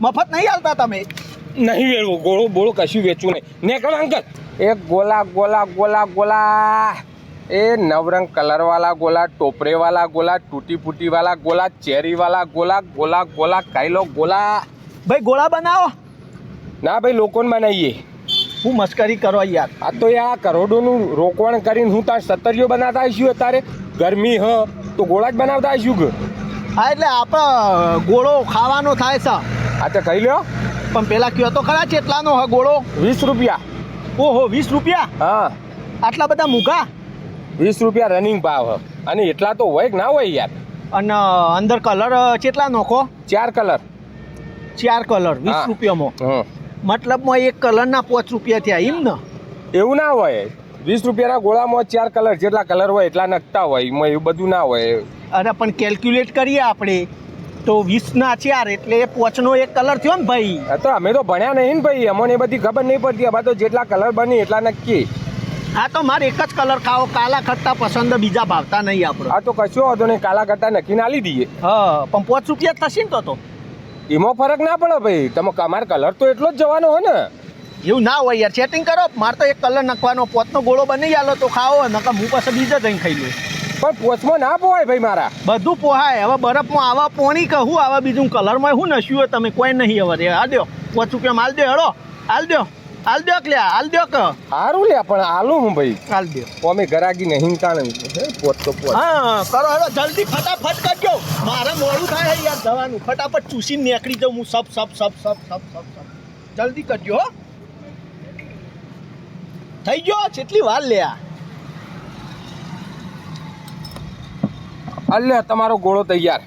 મફત નહીં હાલતા તમે? નહીં વેચવું ગોળો બોળો કશું વેચવું નહીં. નેકળ અંકલ. એ ગોલા ગોલા ગોલા ગોલા. એ નવરંગ કલરવાળા ગોલા ટોપરેવાળા ગોલા તૂટી ફૂટીવાળા ગોલા ચેરીવાળા ગોલા ગોલા ગોલા ખાઈ લો ગોલા. ભાઈ ગોળા બનાવો. ના ભાઈ લોકોને બનાવીએ. હું મસ્કરી કરો યાર. આ તો આ કરોડોનું રોકવણ કરીને હું તાર સત્તરીઓ બનાવતા આવીશું અત્યારે. ગરમી હ તો ગોળા જ બનાવતા આવીશું હા એટલે આપણે ગોળો ખાવાનો થાય છે. આ તો કહી લ્યો. પણ પેલા કયો તો ખરા કેટલાનો હ ગોળો? વીસ રૂપિયા. ઓહો વીસ રૂપિયા? હા. આટલા બધા મૂકા વીસ રૂપિયા રનિંગ ભાવ હ. અને એટલા તો હોય કે ના હોય યાર. અને અંદર કલર કેટલા નોખો? ચાર કલર ચાર કલર વીસ રૂપિયામાં. હં. મતલબમાં એક કલરના પાંચ રૂપિયા થયા એમ ને? એવું ના હોય. વીસ રૂપિયાના ગોળામાં ચાર કલર જેટલા કલર હોય એટલા નખતા હોય એમાં એવું બધું ના હોય. અરે પણ કેલ્ક્યુલેટ કરીએ આપણે. તો વીસના ચાર એટલે પોચનો એક કલર થયો ને ભાઈ. આ તો અમે તો ભણ્યા નહીં ને ભાઈ અમને બધી ખબર નહીં પડતી. અમારે તો જેટલા કલર બની એટલા નક્કી. હા તો મારે એક જ કલર ખાવો કાલા કરતા પસંદ બીજા ભાવતા નહીં આપણે. આ તો કશું વાંધો નહીં કાલા કરતા નક્કી ના લીધી હા પણ પોચ રૂપિયા થશે ને તો તો. એમાં ફરક ના પડે ભાઈ. તમે અમારે કલર તો એટલો જ જવાનો હોય ને. એવું ના હોય યાર સેટિંગ કરો. મારે તો એક કલર નાખવાનો પોતનો ગોળો બની આલો તો ખાવો નકર હું પાસે બીજા જઈને ખાઈ લઉં. પણ પોચમાં ના પોવાય ભાઈ મારા. બધું પોહાય. હવે બરફમાં આવા પોણી કહું આવા બીજું કલરમાં શું નશ્યું તમે કોઈ નહીં હવે. આ દો પાંચ રૂપિયા માલ દે હળો. હાલ દો હાલ દો કે હાલ દો કે સારું લે પણ હાલું હું ભાઈ. હાલ દો. અમે ગરાગી નહીં. તાણે પોચ તો પોચ. હા કરો હળો જલ્દી ફટાફટ કરજો. મારે મોડું થાય યાર જવાનું. ફટાફટ ચૂસીને નીકળી જાઉં હું. સબ સબ સબ સબ સબ સબ સબ જલ્દી કરજો હો. થઈ ગયો કેટલી વાર લે અલ્લે તમારો ગોળો તૈયાર.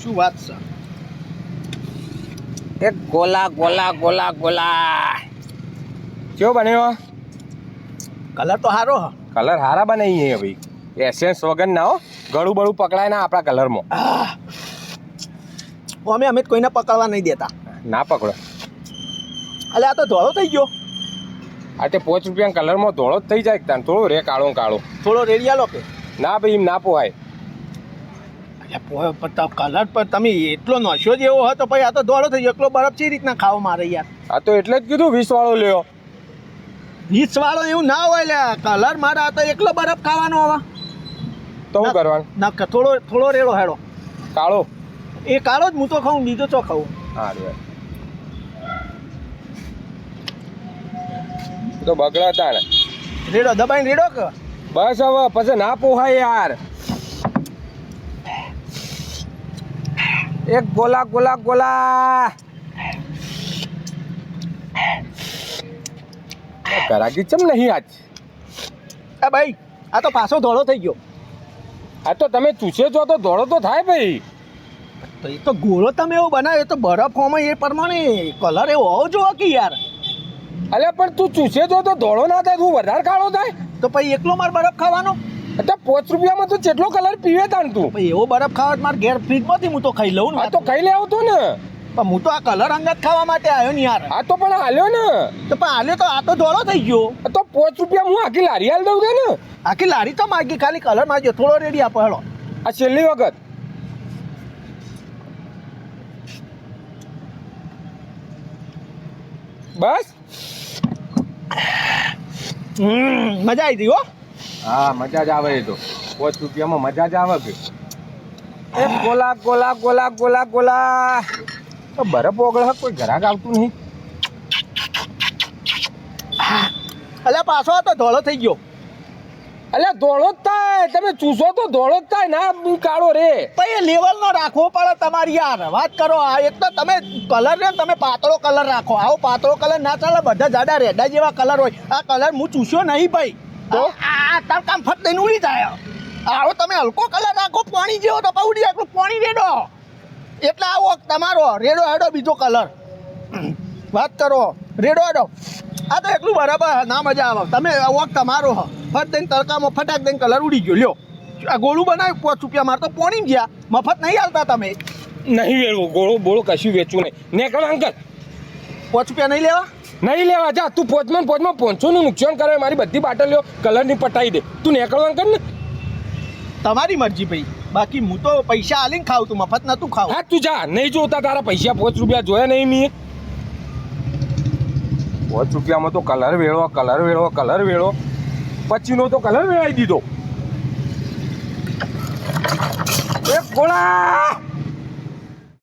શું વાત છે? એક ગોલા ગોલા ગોલા ગોલા. કેવો બન્યો? કલર તો સારો હ. કલર હારા બનાવીએ ભાઈ. એસેન્સ વગર ના હો. ગળું બળું પકડાય ના આપણા કલરમાં અમે અમે કોઈને પકડવા નહીં દેતા. ના પકડો. અલે આ તો ધોળો થઈ ગયો. આ તે પાંચ રૂપિયા કલરમાં ધોળો જ થઈ જાય તાન? થોડો રે કાળો કાળો. થોડો રેડિયા લો કે. ના ભાઈ એમ ના પોહાય. કલર પર તમે એટલો નશો જેવો હોય તો પછી આ તો દોડો થઈ ગયો. એકલો બરફ ચી રીતના ખાવા મારે યાર? આ તો એટલે જ કીધું વીસ વાળો લ્યો. વીસ વાળો એવું ના હોય લે કલર મારા આ તો એકલો બરફ ખાવાનો હવે. તો શું કરવાનું? ના થોડો થોડો રેડો હેડો. કાળો? એ કાળો જ હું તો ખાઉં બીજો ચો ખાઉં. હા રે તો બગડા તાણે. રેડો દબાઈને રેડો કે? બસ હવે પછી ના પોહાય યાર. એક ગોલા ગોલા ગોલા. કરાગી ચમ નહીં આજ? એ ભાઈ આ તો પાછો ધોળો થઈ ગયો. આ તો તમે ચૂસે છો તો ધોળો તો થાય ભાઈ. તો એ તો ગોળો તમે એવો બનાવ્યો તો બરફ હોમે એ પ્રમાણે કલર એવો હોવો જોવો કે યાર? અલે પણ તું ચૂસે છો તો ધોળો ના થાય તું વધારે કાળો થાય. તો પછી એકલો મારે બરફ ખાવાનો? એટલે પાંચ રૂપિયામાં તો જેટલો કલર પીવે તાણ તું. એવો બરફ ખાવા મારે ઘેર ફ્રીજમાંથી હું તો ખાઈ લઉં ને તો ખાઈ લે આવતો ને. પણ હું તો આ કલર અંગત ખાવા માટે આવ્યો ને યાર. આ તો પણ હાલ્યો ને. તો પણ હાલ્યો તો આ તો ધોળો થઈ ગયો. તો પાંચ રૂપિયા હું આખી લારી હાલ દઉં ને? આખી લારી તો માગી ખાલી કલર માગ્યો થોડો રેડી આપો હેડો આ છેલ્લી વખત. બસ. હમ, મજા આવી ગઈ હો. હા મજા જ આવે એ તો. પાંચ રૂપિયામાં મજા જ આવે કે? એ ગોલા ગોલા ગોલા ગોલા ગોલા તો બરફ ઓગળ કોઈ ઘરાક આવતું નહીં. અલ્યા પાછો આ તો ધોળો થઈ ગયો. અલે ધોળો જ થાય. તમે ચૂસો તો ધોળો જ થાય. ના કાળો રે. પછી એ લેવલ નો રાખવો પડે તમારી યાર. વાત કરો આ એક તો તમે કલર ને તમે પાતળો કલર રાખો. આવો પાતળો કલર ના ચાલે બધા જાડા રેડા જેવા કલર હોય. આ કલર હું ચૂસ્યો નહીં ભાઈ. તો? આ તડકામ ફટ દઈને ઉડી જાય. આવો તમે હલકો કલર રાખો પાણી જેવો તો પાઉડી જાય પાણી રેડો. એટલે આવો તમારો રેડો હેડો બીજો કલર. વાત કરો રેડો હેડો. આ તો એટલું બરાબર ના મજા આવે. તમે વોક તમારો હ. ફટ દઈને તડકામાં ફટાક દઈને કલર ઉડી ગયો. લ્યો. આ ગોળું બનાવ્યું પાંચ રૂપિયા મારતો પોણી ગયા. મફત નહીં હાલતા તમે. નહીં વેળવું ગોળો બોળો કશું વેચવું નહીં. નીકળ અંકલ. પાંચ રૂપિયા નહીં લેવા? નહીં લેવા જા તું પોચમાં પોચમાં પોંચોનું નુકસાન કરે મારી બધી બાટલીઓ કલરની પટાઈ દે. તું નીકળવાનું કર ને. તમારી મરજી ભાઈ. બાકી હું તો પૈસા આલીને ખાવ તું મફત નતું ખાવ. હા તું જા. નહીં જોતા તારા પૈસા પાંચ રૂપિયા જોયા નહીં મેં પાંચ રૂપિયામાં તો કલર વેળો કલર વેળો કલર વેળો. પછીનો તો કલર વેળાઈ દીધો. એ ગોળા